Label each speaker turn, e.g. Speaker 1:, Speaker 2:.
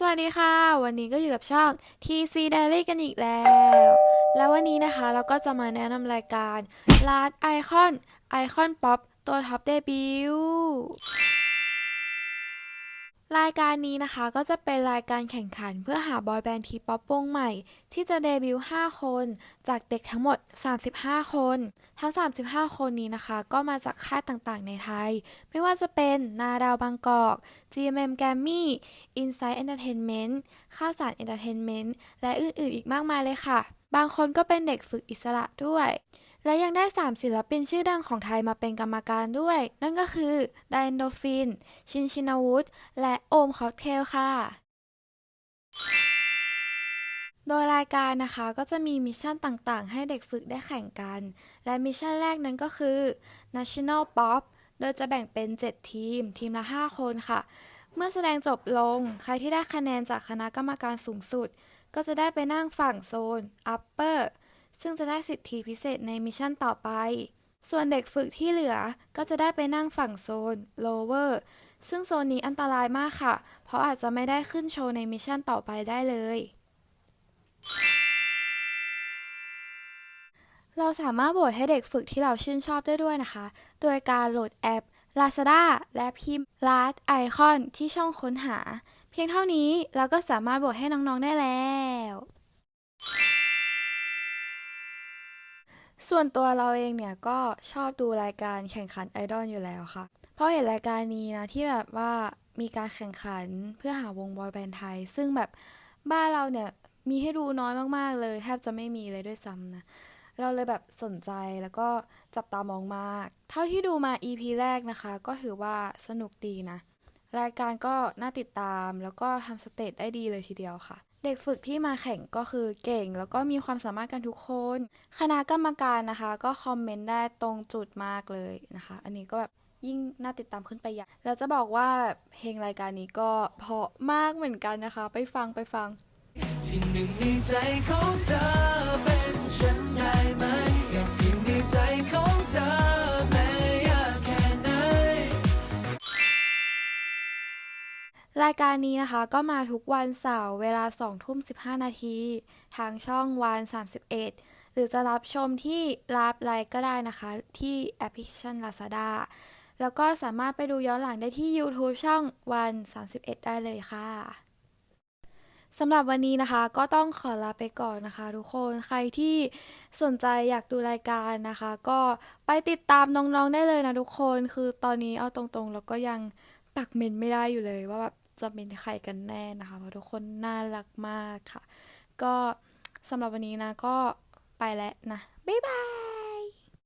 Speaker 1: สวัสดีค่ะ วันนี้ก็อยู่กับช่อง TC Daily กันอีกแล้ว แล้ววันนี้นะคะเราก็จะมาแนะนำรายการ Last Icon Icon Pop ตัวท็อปเดบิวต์ รายการนี้นะคะก็จะเป็นรายการแข่งขันเพื่อหาบอยแบนด์ทีป๊อปวงใหม่ ที่จะเดบิวต์5คน จากเด็กทั้งหมด 35 คน ทั้ง 35 คนนี้นะคะ ก็มาจากค่ายต่างๆ ในไทย ไม่ว่าจะเป็นนาดาวบางกอก GMM g a m m y Inside Entertainment ข้าวสาร Entertainment และอื่นๆ อีกมากมายเลยค่ะ บางคนก็เป็นเด็กฝึกอิสระด้วย และยังได้ 3 ศิลปินชื่อดังของไทยมาเป็นกรรมการด้วย นั่นก็คือไดนโดฟิน ชินชินาวุฒิและโอมคอคเทลค่ะ โดยรายการนะคะก็จะมีมิชชั่นต่างๆ ให้เด็กฝึกได้แข่งกัน และมิชชั่นแรกนั้นก็คือ National Pop โดยจะแบ่งเป็น 7 ทีม ทีมละ 5 คนค่ะ เมื่อแสดงจบลง ใครที่ได้คะแนนจากคณะกรรมการสูงสุด ก็จะได้ไปนั่งฝั่งโซน Upper ซึ่งจะได้สิทธิพิเศษในมิชชั่นต่อไป ส่วนเด็กฝึกที่เหลือก็จะได้ไปนั่งฝั่งโซน Lower ซึ่งโซนนี้อันตรายมากค่ะ เพราะอาจจะไม่ได้ขึ้นโชว์ในมิชชั่นต่อไปได้เลย เราสามารถโหวตให้เด็กฝึกที่เราชื่นชอบได้ด้วยนะคะ โดยการโหลดแอป Lazada และพิมพ์ Last Icon ที่ช่องค้นหา เพียงเท่านี้เราก็สามารถโหวตให้น้องๆได้แล้ว ส่วนตัวเราเองเนี่ยก็ชอบดูรายการแข่งขันไอดอลอยู่แล้วค่ะ เพราะเห็นรายการนี้นะที่แบบว่ามีการแข่งขันเพื่อหาวงบอยแบนด์ไทย ซึ่งแบบบ้านเราเนี่ยมีให้ดูน้อยมากๆเลย แทบจะไม่มีเลยด้วยซ้ำนะ เราเลยแบบสนใจแล้วก็จับตามองมาก เท่าที่ดูมา EP แรกนะคะ ก็ถือว่าสนุกดีนะ รายการก็น่าติดตาม แล้วก็ทำสเตจได้ดีเลยทีเดียวค่ะ เด็กฝึกที่มาแข่งก็คือเก่ง แล้วก็มีความสามารถกันทุกคน คณะกรรมการนะคะ ก็คอมเมนต์ได้ตรงจุดมากเลยนะคะ อันนี้ก็แบบยิ่งน่าติดตามขึ้นไปใหญ่แล้วจะบอกว่าเพลงรายการนี้ก็เพราะมากเหมือนกันนะคะ ไปฟังไปฟัง
Speaker 2: ที่หนึ่งในใจของเธอเป็นฉันได้
Speaker 1: รายการนี้นะคะก็มาทุกวันเสาร์เวลา2ทุ่ม 15 นาที ทางช่องวัน 31 หรือจะรับชมที่รับไลค์ก็ได้นะคะ ที่แอปพลิเคชัน Lazada แล้วก็สามารถไปดูย้อนหลังได้ที่ YouTube ช่องวัน 31 ได้เลยค่ะสำหรับวันนี้นะคะก็ต้องขอลาไปก่อนนะคะ ทุกคนใครที่สนใจอยากดูรายการนะคะ ก็ไปติดตามน้องๆได้เลยนะทุกคน คือตอนนี้เอาตรงๆ แล้วก็ยังปักเมนไม่ได้อยู่เลยว่าแบบ จะเป็นใครกันแน่นะคะเพราะทุกคนน่ารักมากค่ะ ก็สำหรับวันนี้นะก็ไปแล้วนะ บ๊ายบาย